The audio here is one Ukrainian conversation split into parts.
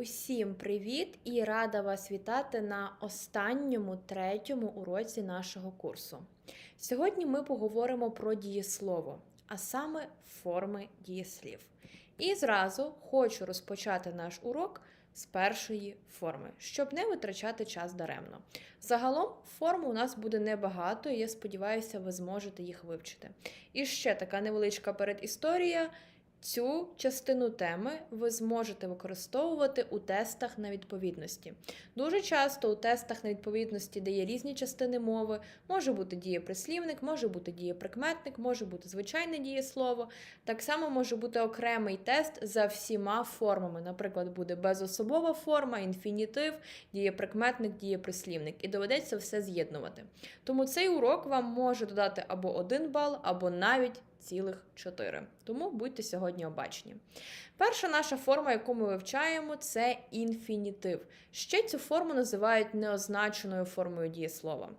Усім привіт і рада вас вітати на останньому третьому уроці нашого курсу. Сьогодні ми поговоримо про дієслово, а саме форми дієслів. І зразу хочу розпочати наш урок з першої форми, щоб не витрачати час даремно. Загалом форм у нас буде небагато, і я сподіваюся, ви зможете їх вивчити. І ще така невеличка передісторія. Цю частину теми ви зможете використовувати у тестах на відповідності. Дуже часто у тестах на відповідності, де є різні частини мови, може бути дієприслівник, може бути дієприкметник, може бути звичайне дієслово. Так само може бути окремий тест за всіма формами. Наприклад, буде безособова форма, інфінітив, дієприкметник, дієприслівник. І доведеться все з'єднувати. Тому цей урок вам може додати або 1 бал, або навіть цілих 4. Тому будьте сьогодні обачні. Перша наша форма, яку ми вивчаємо, це інфінітив. Ще цю форму називають неозначеною формою дієслова.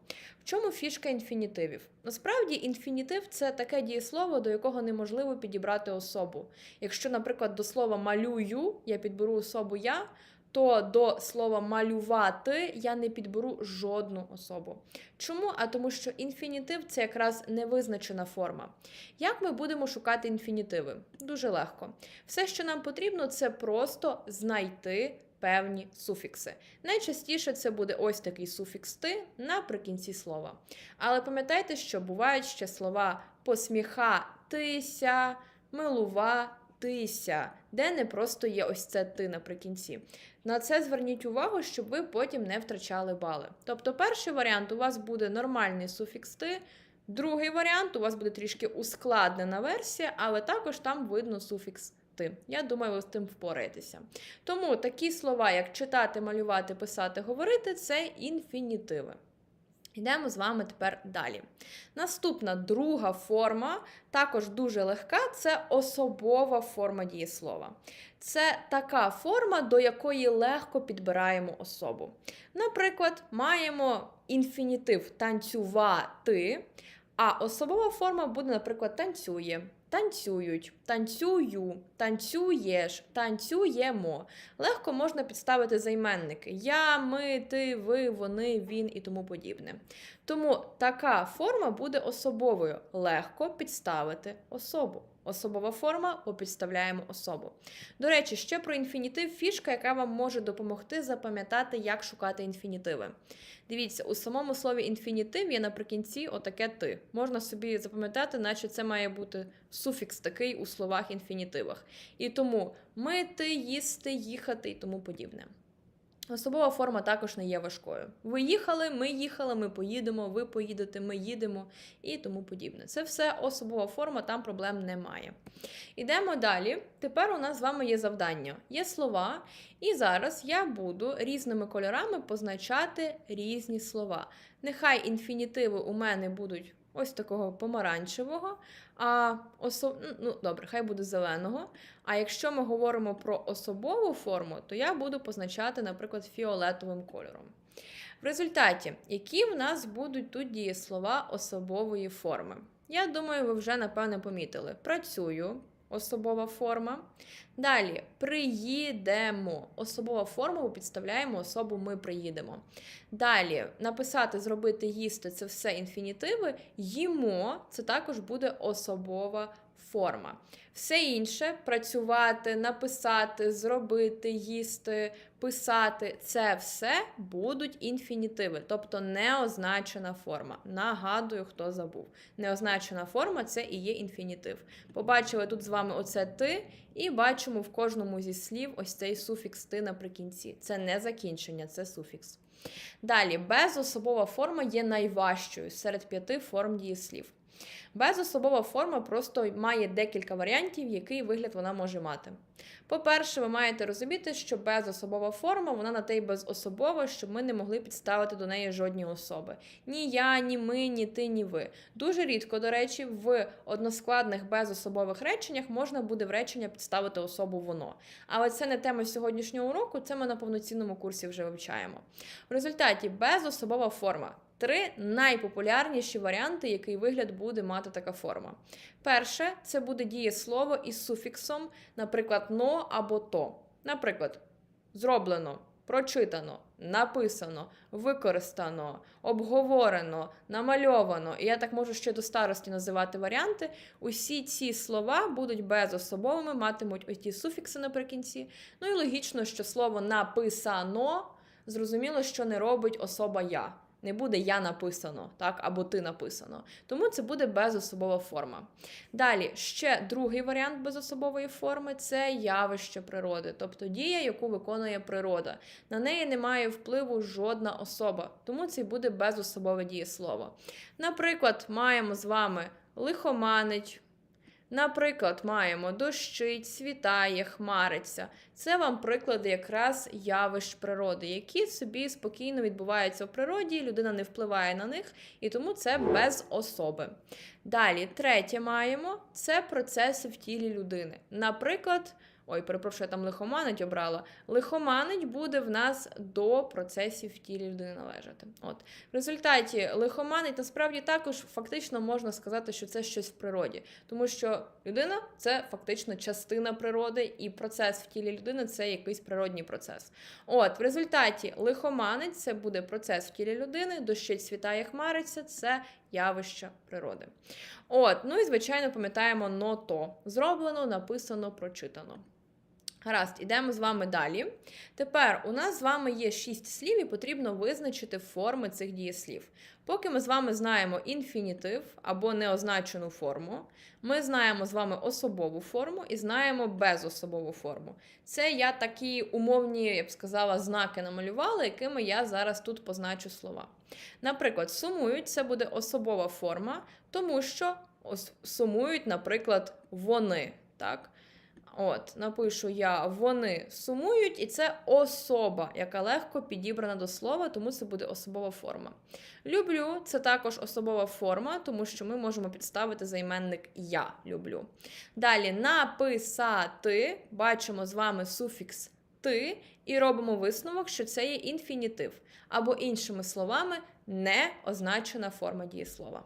В чому фішка інфінітивів? Насправді, інфінітив це таке дієслово, до якого неможливо підібрати особу. Якщо, наприклад, до слова малюю я підберу особу я. То до слова малювати я не підберу жодну особу. Чому? А тому, що інфінітив це якраз невизначена форма. Як ми будемо шукати інфінітиви? Дуже легко. Все, що нам потрібно, це просто знайти певні суфікси. Найчастіше це буде ось такий суфікс ти наприкінці слова. Але пам'ятайте, що бувають ще слова посміхатися, милуватися, де не просто є ось це ти наприкінці. На це зверніть увагу, щоб ви потім не втрачали бали. Тобто, перший варіант у вас буде нормальний суфікс ти. Другий варіант у вас буде трішки ускладнена версія, але також там видно суфікс ти. Я думаю, ви з тим впораєтеся. Тому такі слова, як читати, малювати, писати, говорити це інфінітиви. Йдемо з вами тепер далі. Наступна друга форма, також дуже легка, це особова форма дієслова. Це така форма, до якої легко підбираємо особу. Наприклад, маємо інфінітив танцювати, а особова форма буде, наприклад, танцює. Танцюють, танцюю, танцюєш, танцюємо. Легко можна підставити займенники я, ми, ти, ви, вони, він і тому подібне. Тому така форма буде особовою. Легко підставити особу. Особова форма опідставляємо особу. До речі, ще про інфінітив фішка, яка вам може допомогти запам'ятати, як шукати інфінітиви. Дивіться, у самому слові інфінітив є наприкінці отаке ти. Можна собі запам'ятати, наче це має бути суфікс такий у словах інфінітивах. І тому мити, їсти, їхати і тому подібне. Особова форма також не є важкою. Ви їхали, ми їхали, ми поїдемо, ви поїдете, ми їдемо і тому подібне. Це все особова форма, там проблем немає. Ідемо далі. Тепер у нас з вами є завдання, є слова, і зараз я буду різними кольорами позначати різні слова. Нехай інфінітиви у мене будуть ось такого помаранчевого, а особ... ну, добре, хай буде зеленого. А якщо ми говоримо про особову форму, то я буду позначати, наприклад, фіолетовим кольором. В результаті, які в нас будуть тут дієслова особової форми? Я думаю, ви вже напевне помітили. Працюю, особова форма. Далі приїдемо. Особова форма, ми підставляємо особу ми приїдемо. Далі написати, зробити, їсти це все інфінітиви. Їмо це також буде особова форма. Все інше працювати, написати, зробити, їсти, писати це все будуть інфінітиви, тобто неозначена форма. Нагадую, хто забув. Неозначена форма це і є інфінітив. Побачили тут з вами оце ти, і бачимо в кожному зі слів ось цей суфікс ти наприкінці. Це не закінчення, це суфікс. Далі, безособова форма є найважчою серед п'яти форм дієслів. Безособова форма просто має декілька варіантів, який вигляд вона може мати. По-перше, ви маєте розуміти, що безособова форма, вона на те й безособова, щоб ми не могли підставити до неї жодні особи. Ні я, ні ми, ні ти, ні ви. Дуже рідко, до речі, в односкладних безособових реченнях можна буде в речення підставити особу воно. Але це не тема сьогоднішнього уроку, це ми на повноцінному курсі вже вивчаємо. В результаті безособова форма. Три найпопулярніші варіанти, який вигляд буде мати така форма. Перше, це буде дієслово із суфіксом, наприклад, но або то. Наприклад, зроблено, прочитано, написано, використано, обговорено, намальовано, і я так можу ще до старості називати варіанти. Усі ці слова будуть безособовими, матимуть ось ті суфікси наприкінці. Ну і логічно, що слово написано зрозуміло, що не робить особа я. Не буде я написано, так, або ти написано. Тому це буде безособова форма. Далі, ще другий варіант безособової форми це явище природи, тобто дія, яку виконує природа. На неї не має впливу жодна особа, тому це буде безособове дієслово. Наприклад, маємо з вами лихоманить. Наприклад, маємо дощить, світає, хмариться. Це вам приклади якраз явищ природи, які собі спокійно відбуваються в природі, людина не впливає на них, і тому це без особи. Далі, третє маємо це процеси в тілі людини. Наприклад, ой, перепрошую, я там лихоманить обрала. Лихоманить буде в нас до процесів в тілі людини належати. От. В результаті лихоманить насправді також фактично можна сказати, що це щось в природі, тому що людина це фактично частина природи, і процес в тілі людини це якийсь природній процес. От, в результаті лихоманить це буде процес в тілі людини, дощить світає, хмариться це явище природи. От, ну і звичайно, пам'ятаємо ното. Зроблено, написано, прочитано. Гаразд, ідемо з вами далі. Тепер у нас з вами є шість слів, і потрібно визначити форми цих дієслів. Поки ми з вами знаємо інфінітив або неозначену форму, ми знаємо з вами особову форму і знаємо безособову форму. Це я такі умовні, я б сказала, знаки намалювала, якими я зараз тут позначу слова. Наприклад, сумують це буде особова форма, тому що сумують, наприклад, вони. Так? От, напишу я, вони сумують, і це особа, яка легко підібрана до слова, тому це буде особова форма. Люблю це також особова форма, тому що ми можемо підставити займенник я люблю. Далі написати, бачимо з вами суфікс ти і робимо висновок, що це є інфінітив, або іншими словами, не означена форма дієслова.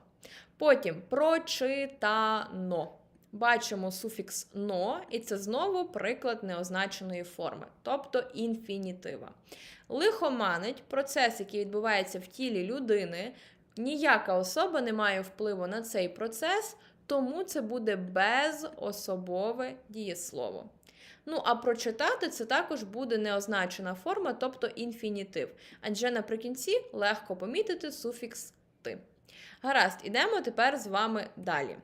Потім прочитано. Бачимо суфікс но, і це знову приклад неозначеної форми, тобто інфінітива. Лихоманить процес, який відбувається в тілі людини, ніяка особа не має впливу на цей процес, тому це буде безособове дієслово. Ну, а прочитати це також буде неозначена форма, тобто інфінітив. Адже наприкінці легко помітити суфікс ти. Гаразд, ідемо тепер з вами далі.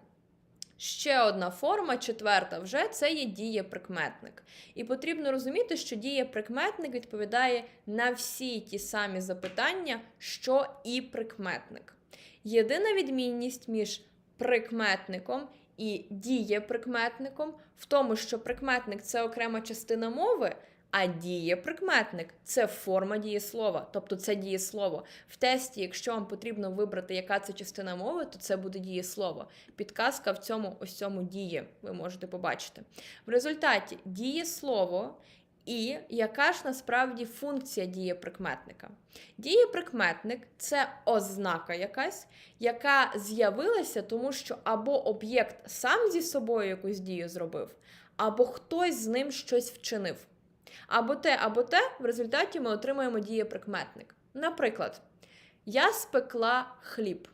Ще одна форма, четверта вже це є дієприкметник. І потрібно розуміти, що дієприкметник відповідає на всі ті самі запитання, що і прикметник. Єдина відмінність між прикметником і дієприкметником в тому, що прикметник це окрема частина мови, а дієприкметник це форма дієслова, тобто це дієслово. В тесті, якщо вам потрібно вибрати, яка це частина мови, то це буде дієслово. Підказка в цьому ось цьому діє, ви можете побачити. В результаті дієслово і яка ж насправді функція дієприкметника? Дієприкметник це ознака якась, яка з'явилася, тому що або об'єкт сам зі собою якусь дію зробив, або хтось з ним щось вчинив. Або те, або те, в результаті ми отримаємо дієприкметник. Наприклад, я спекла хліб,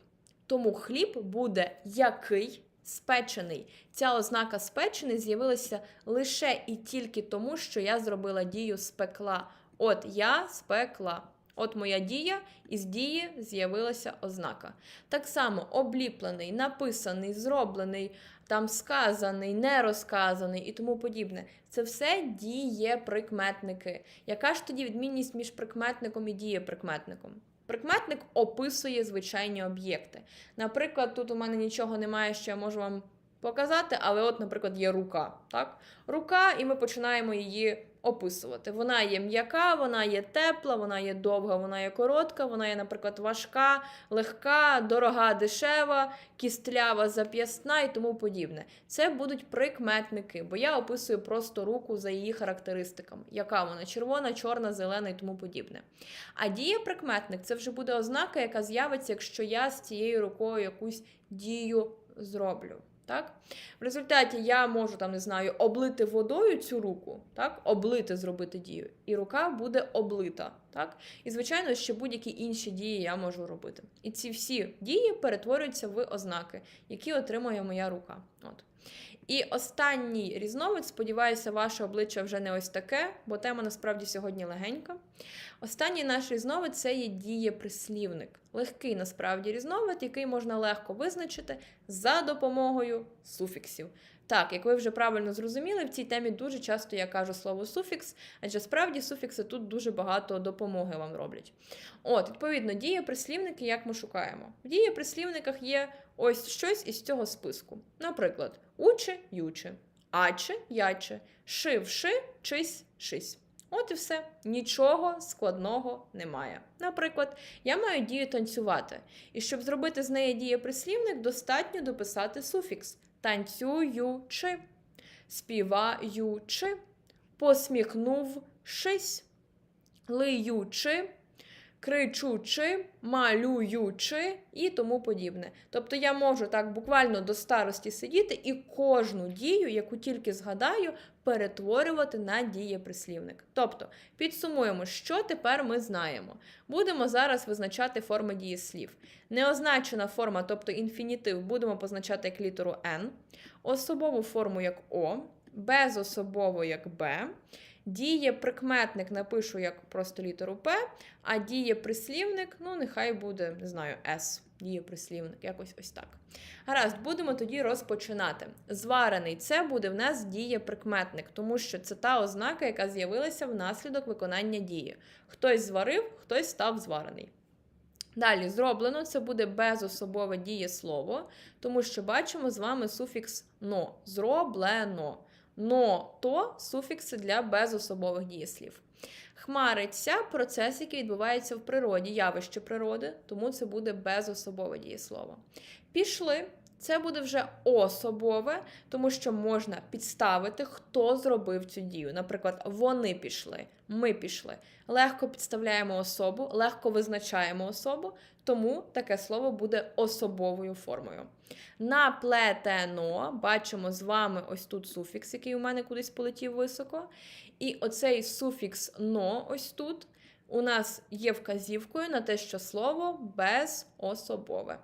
тому хліб буде який спечений. Ця ознака спечений з'явилася лише і тільки тому, що я зробила дію спекла. От я спекла. От моя дія, і з дії з'явилася ознака. Так само обліплений, написаний, зроблений, там сказаний, не розказаний і тому подібне. Це все дієприкметники. Яка ж тоді відмінність між прикметником і дієприкметником? Прикметник описує звичайні об'єкти. Наприклад, тут у мене нічого немає, що я можу вам показати, але от, наприклад, є рука. Так? Рука, і ми починаємо її описувати. Вона є м'яка, вона є тепла, вона є довга, вона є коротка, вона є, наприклад, важка, легка, дорога, дешева, кістлява, зап'ясна і тому подібне. Це будуть прикметники, бо я описую просто руку за її характеристиками, яка вона червона, чорна, зелена і тому подібне. А дієприкметник це вже буде ознака, яка з'явиться, якщо я з цією рукою якусь дію зроблю. Так? В результаті я можу там, не знаю, облити водою цю руку, так? облити зробити дію, і рука буде облита. Так? І, звичайно, ще будь-які інші дії я можу робити. І ці всі дії перетворюються в ознаки, які отримує моя рука. От. І останній різновид, сподіваюся, ваше обличчя вже не ось таке, бо тема насправді сьогодні легенька. Останній наш різновид це є дієприслівник. Легкий насправді різновид, який можна легко визначити за допомогою суфіксів. Так, як ви вже правильно зрозуміли, в цій темі дуже часто я кажу слово суфікс, адже справді суфікси тут дуже багато допомоги вам роблять. От, відповідно, дієприслівники, як ми шукаємо? В дієприслівниках є ось щось із цього списку. Наприклад, учи, ючи, аче, яче, ши, чись, шись. От і все. Нічого складного немає. Наприклад, я маю дію танцювати. І щоб зробити з неї дієприслівник, достатньо дописати суфікс танцюючи, співаючи, посміхнувшись, лиючи, кричучи, малюючи і тому подібне. Тобто я можу так буквально до старості сидіти і кожну дію, яку тільки згадаю, перетворювати на дієприслівник. Тобто, підсумуємо, що тепер ми знаємо. Будемо зараз визначати форми дієслів. Неозначена форма, тобто інфінітив, будемо позначати як літеру N, особову форму як О, безособову як Б. Дієприкметник напишу як просто літеру П, а дієприслівник, ну, нехай буде, не знаю, С. Дієприслівник, якось ось так. Гаразд, будемо тоді розпочинати. Зварений це буде в нас дієприкметник, тому що це та ознака, яка з'явилася внаслідок виконання дії. Хтось зварив, хтось став зварений. Далі зроблено це буде безособове дієслово, тому що бачимо з вами суфікс но. Зроблено. Но то суфікси для безособових дієслів. Хмариться процес, який відбувається в природі, явище природи, тому це буде безособове дієслово. Пішли. Це буде вже особове, тому що можна підставити, хто зробив цю дію. Наприклад, вони пішли, ми пішли. Легко підставляємо особу, легко визначаємо особу, тому таке слово буде особовою формою. Наплетено, бачимо з вами ось тут суфікс, який у мене кудись полетів високо. І оцей суфікс но ось тут у нас є вказівкою на те, що слово безособове.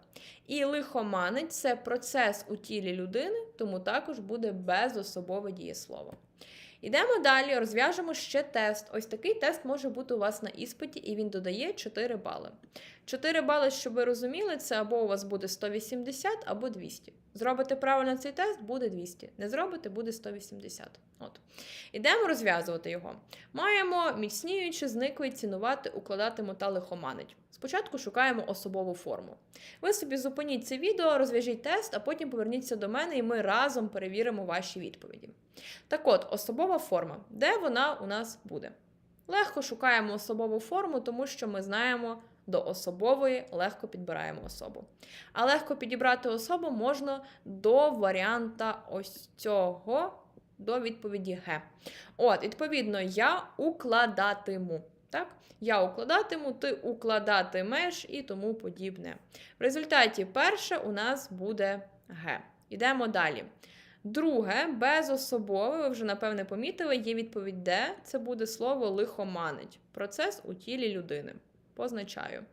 І лихоманець це процес у тілі людини, тому також буде безособове дієслово. Ідемо далі, розв'яжемо ще тест. Ось такий тест може бути у вас на іспиті, і він додає 4 бали. 4 бали, щоб ви розуміли, це або у вас буде 180, або 200. Зробите правильно цей тест, буде 200. Не зробите, буде 180. От. Ідемо розв'язувати його. Маємо міцніючи, зниклий, цінувати, укладатиму та лихоманить. Спочатку шукаємо особову форму. Ви собі зупиніть це відео, розв'яжіть тест, а потім поверніться до мене, і ми разом перевіримо ваші відповіді. Так от, особова форма. Де вона у нас буде? Легко шукаємо особову форму, тому що ми знаємо. До особової легко підбираємо особу. А легко підібрати особу можна до варіанта ось цього, до відповіді Г. От, відповідно, я укладатиму. Так? Я укладатиму, ти укладатимеш і тому подібне. В результаті перше у нас буде Г. Йдемо далі. Друге, безособове, ви вже, напевне, помітили, є відповідь Д. Це буде слово лихоманить. Процес у тілі людини. Позначаю.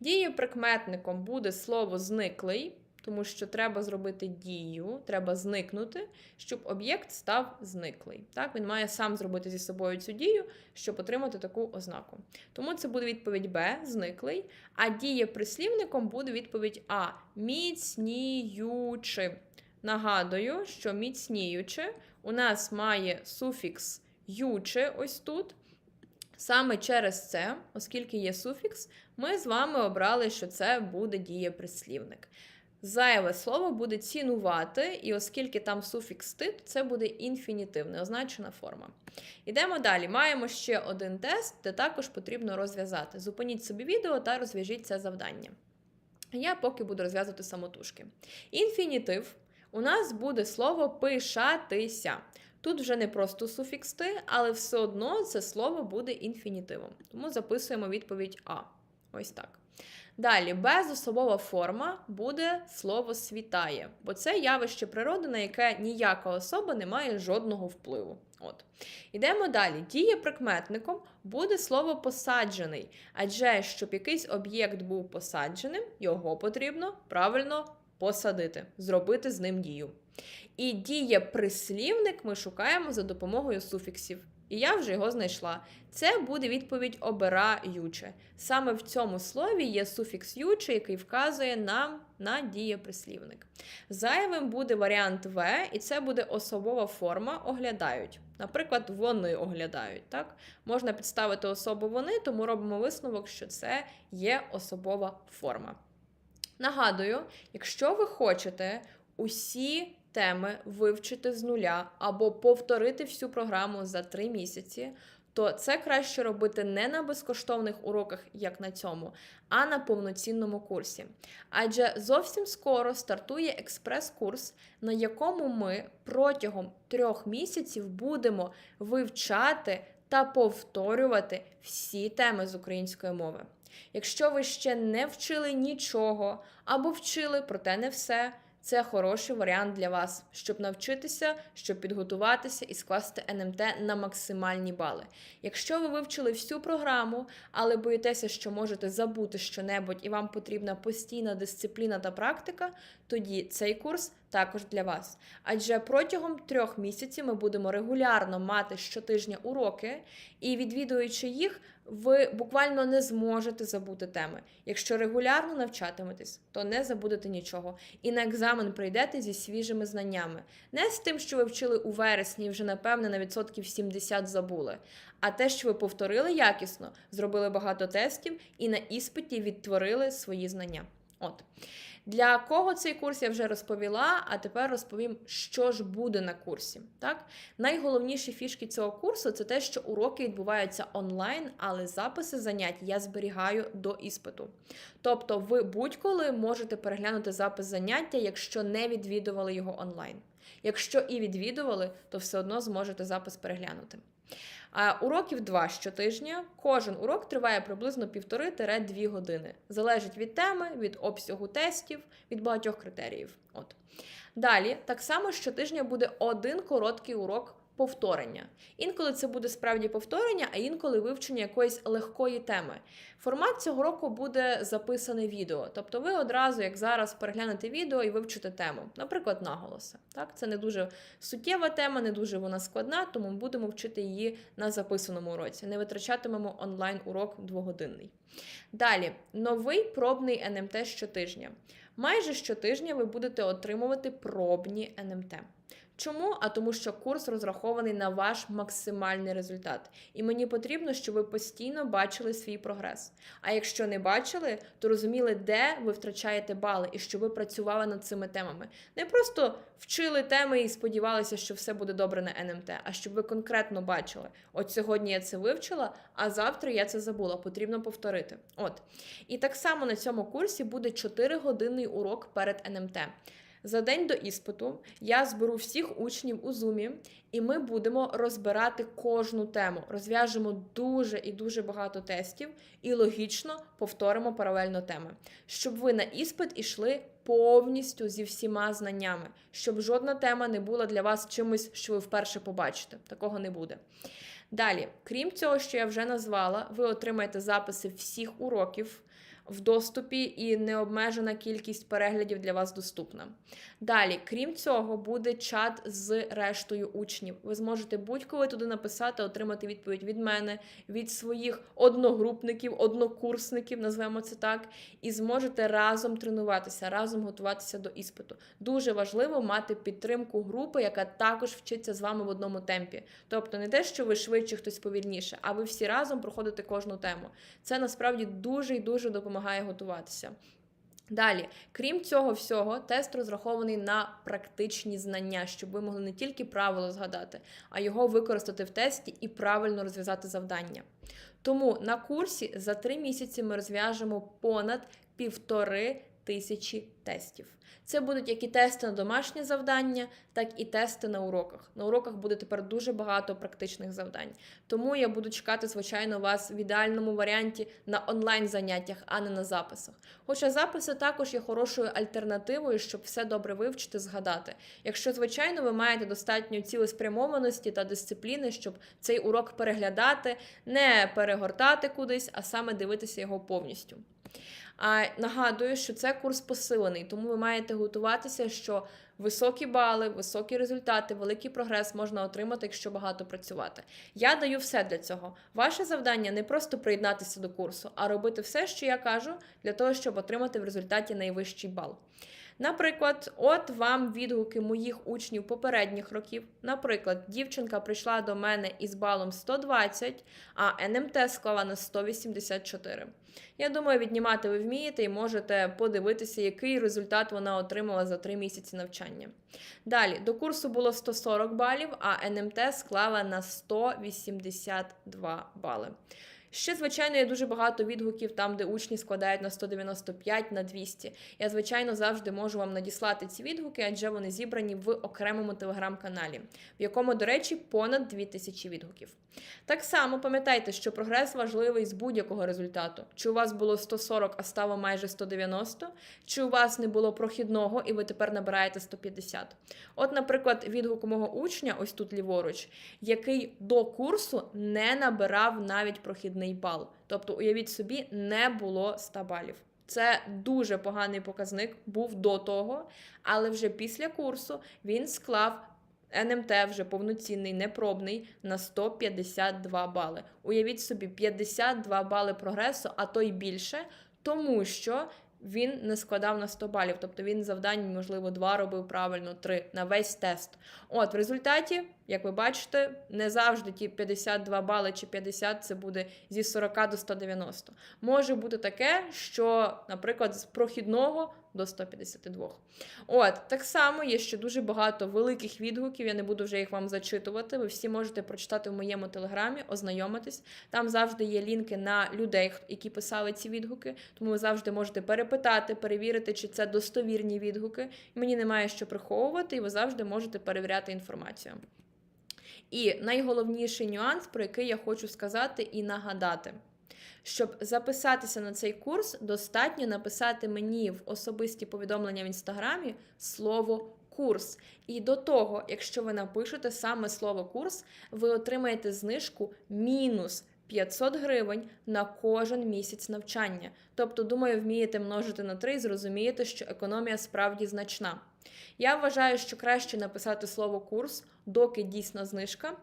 Дієприкметником буде слово зниклий, тому що треба зробити дію, треба зникнути, щоб об'єкт став зниклий. Так, Він має сам зробити зі собою цю дію, щоб отримати таку ознаку. Тому це буде відповідь Б, зниклий, а дієприслівником буде відповідь А міцніючи. Нагадую, що міцніючи у нас має суфікс ючи ось тут. Саме через це, оскільки є суфікс, ми з вами обрали, що це буде дієприслівник. Зайве слово буде цінувати, і оскільки там суфікс тип, це буде інфінітив, неозначена форма. Ідемо далі. Маємо ще один тест, де також потрібно розв'язати. Зупиніть собі відео та розв'яжіть це завдання. Я поки буду розв'язувати самотужки. Інфінітив у нас буде слово пишатися. Тут вже не просто суфікс «ти», але все одно це слово буде інфінітивом. Тому записуємо відповідь А. Ось так. Далі, безособова форма буде слово світає, бо це явище природи, на яке ніяка особа не має жодного впливу. От. Ідемо далі. Діє прикметником буде слово посаджений, адже щоб якийсь об'єкт був посадженим, його потрібно правильно посадити, зробити з ним дію. І діє прислівник ми шукаємо за допомогою суфіксів. І я вже його знайшла. Це буде відповідь обираюче. Саме в цьому слові є суфікс юче, який вказує нам на дієприслівник. Зайвим буде варіант В, і це буде особова форма оглядають. Наприклад, вони оглядають. Так? Можна підставити особу вони, тому робимо висновок, що це є особова форма. Нагадую, якщо ви хочете усі теми вивчити з нуля або повторити всю програму за три місяці, то це краще робити не на безкоштовних уроках, як на цьому, а на повноцінному курсі. Адже зовсім скоро стартує експрес-курс, на якому ми протягом трьох місяців будемо вивчати та повторювати всі теми з української мови. Якщо ви ще не вчили нічого або вчили, проте не все. Це хороший варіант для вас, щоб навчитися, щоб підготуватися і скласти НМТ на максимальні бали. Якщо ви вивчили всю програму, але боїтеся, що можете забути щонебудь і вам потрібна постійна дисципліна та практика, тоді цей курс також для вас. Адже протягом трьох місяців ми будемо регулярно мати щотижня уроки, і відвідуючи їх, ви буквально не зможете забути теми. Якщо регулярно навчатиметесь, то не забудете нічого. І на екзамен прийдете зі свіжими знаннями. Не з тим, що ви вчили у вересні вже, напевне, на відсотків 70 забули. А те, що ви повторили якісно, зробили багато тестів і на іспиті відтворили свої знання. От. Для кого цей курс я вже розповіла, а тепер розповім, що ж буде на курсі. Так? Найголовніші фішки цього курсу це те, що уроки відбуваються онлайн, але записи занять я зберігаю до іспиту. Тобто, ви будь-коли можете переглянути запис заняття, якщо не відвідували його онлайн. Якщо і відвідували, то все одно зможете запис переглянути. Уроків два щотижня. Кожен урок триває приблизно 1,5-2 години. Залежить від теми, від обсягу тестів, від багатьох критеріїв. От. Далі, так само щотижня буде один короткий урок повторення. Інколи це буде справді повторення, а інколи вивчення якоїсь легкої теми. Формат цього року буде записане відео. Тобто ви одразу, як зараз, переглянете відео і вивчите тему, наприклад, наголоси. Так, Це не дуже суттєва тема, не дуже вона складна, тому будемо вчити її на записаному уроці. Не витрачатимемо онлайн-урок двогодинний. Далі, новий пробний НМТ щотижня. Майже щотижня ви будете отримувати пробні НМТ. Чому? А тому, що курс розрахований на ваш максимальний результат. І мені потрібно, щоб ви постійно бачили свій прогрес. А якщо не бачили, то розуміли, де ви втрачаєте бали і щоб ви працювали над цими темами. Не просто вчили теми і сподівалися, що все буде добре на НМТ, а щоб ви конкретно бачили: от сьогодні я це вивчила, а завтра я це забула. Потрібно повторити. От. І так само на цьому курсі буде 4-годинний урок перед НМТ. За день до іспиту я зберу всіх учнів у зумі, і ми будемо розбирати кожну тему. Розв'яжемо дуже і дуже багато тестів і логічно повторимо паралельно теми, щоб ви на іспит ішли повністю зі всіма знаннями, щоб жодна тема не була для вас чимось, що ви вперше побачите. Такого не буде. Далі, крім цього, що я вже назвала, ви отримаєте записи всіх уроків в доступі і необмежена кількість переглядів для вас доступна. Далі, крім цього, буде чат з рештою учнів. Ви зможете будь-коли туди написати, отримати відповідь від мене, від своїх одногрупників, однокурсників, назвемо це так, і зможете разом тренуватися, разом готуватися до іспиту. Дуже важливо мати підтримку групи, яка також вчиться з вами в одному темпі. Тобто не те, що ви швидше, хтось повільніше, а ви всі разом проходите кожну тему. Це насправді дуже і дуже допомагає готуватися. Далі, крім цього всього, тест розрахований на практичні знання, щоб ви могли не тільки правило згадати, а його використати в тесті і правильно розв'язати завдання. Тому на курсі за три місяці ми розв'яжемо понад півтори тисячі тестів. Це будуть як і тести на домашні завдання, так і тести на уроках. На уроках буде тепер дуже багато практичних завдань. Тому я буду чекати, звичайно, вас в ідеальному варіанті на онлайн заняттях, а не на записах. Хоча записи також є хорошою альтернативою, щоб все добре вивчити, згадати. Якщо, звичайно, ви маєте достатньо цілеспрямованості та дисципліни, щоб цей урок переглядати, не перегортати кудись, а саме дивитися його повністю. А нагадую, що це курс посилений, тому ви маєте готуватися, що високі бали, високі результати, великий прогрес можна отримати, якщо багато працювати. Я даю все для цього. Ваше завдання не просто приєднатися до курсу, а робити все, що я кажу, для того, щоб отримати в результаті найвищий бал. Наприклад, от вам відгуки моїх учнів попередніх років. Наприклад, дівчинка прийшла до мене із балом 120, а НМТ склала на 184. Я думаю, віднімати ви вмієте і можете подивитися, який результат вона отримала за 3 місяці навчання. Далі, до курсу було 140 балів, а НМТ склала на 182 бали. Ще, звичайно, є дуже багато відгуків там, де учні складають на 195, на 200. Я, звичайно, завжди можу вам надіслати ці відгуки, адже вони зібрані в окремому телеграм-каналі, в якому, до речі, понад 2000 відгуків. Так само пам'ятайте, що прогрес важливий з будь-якого результату. Чи у вас було 140, а стало майже 190, чи у вас не було прохідного, і ви тепер набираєте 150. От, наприклад, відгук мого учня, ось тут ліворуч, який до курсу не набирав навіть прохідний бал. Тобто, уявіть собі, не було 100 балів. Це дуже поганий показник, був до того, але вже після курсу він склав НМТ вже повноцінний, непробний на 152 бали. Уявіть собі, 52 бали прогресу, а то й більше, тому що він не складав на 100 балів. Тобто він завдань, можливо, два робив правильно, три на весь тест. От, в результаті, як ви бачите, не завжди ті 52 бали чи 50 це буде зі 40 до 190. Може бути таке, що, наприклад, з прохідного до 152. От, так само є ще дуже багато великих відгуків. Я не буду вже їх вам зачитувати. Ви всі можете прочитати в моєму телеграмі, ознайомитись. Там завжди є лінки на людей, які писали ці відгуки. Тому ви завжди можете перепитати, перевірити, чи це достовірні відгуки. Мені немає що приховувати, і ви завжди можете перевіряти інформацію. І найголовніший нюанс, про який я хочу сказати і нагадати. Щоб записатися на цей курс, достатньо написати мені в особисті повідомлення в інстаграмі слово курс. І до того, якщо ви напишете саме слово курс, ви отримаєте знижку мінус 500 гривень на кожен місяць навчання. Тобто, думаю, вмієте множити на 3 і зрозумієте, що економія справді значна. Я вважаю, що краще написати слово курс, доки дійсна знижка.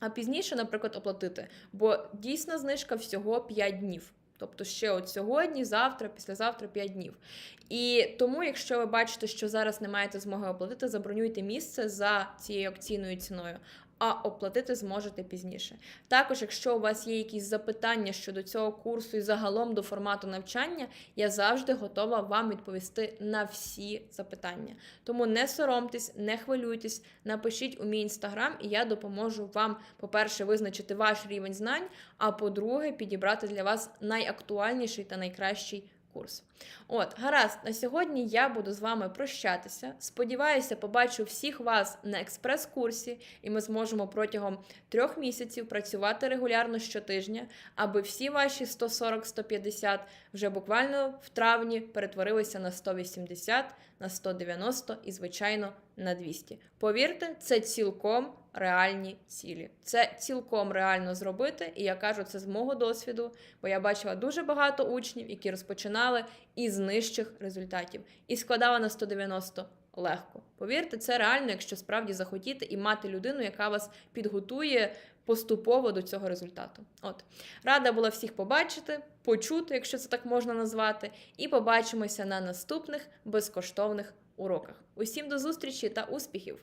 А пізніше, наприклад, оплатити, бо дійсна знижка всього 5 днів. Тобто ще от сьогодні, завтра, післязавтра 5 днів. І тому, якщо ви бачите, що зараз не маєте змоги оплатити, забронюйте місце за цією акційною ціною. А оплатити зможете пізніше. Також, якщо у вас є якісь запитання щодо цього курсу і загалом до формату навчання, я завжди готова вам відповісти на всі запитання. Тому не соромтесь, не хвилюйтесь, напишіть у мій інстаграм, і я допоможу вам, по-перше, визначити ваш рівень знань, а по-друге, підібрати для вас найактуальніший та найкращий курс. От, гаразд, на сьогодні я буду з вами прощатися. Сподіваюся, побачу всіх вас на експрес-курсі, і ми зможемо протягом трьох місяців працювати регулярно щотижня, аби всі ваші 140-150 вже буквально в травні перетворилися на 180, на 190 і, звичайно, на 200. Повірте, це цілком реальні цілі. Це цілком реально зробити, і я кажу це з мого досвіду, бо я бачила дуже багато учнів, які розпочинали із нижчих результатів і складала на 190 легко. Повірте, це реально, якщо справді захотіти і мати людину, яка вас підготує поступово до цього результату. От рада була всіх побачити, почути, якщо це так можна назвати, і побачимося на наступних безкоштовних уроках. Усім до зустрічі та успіхів!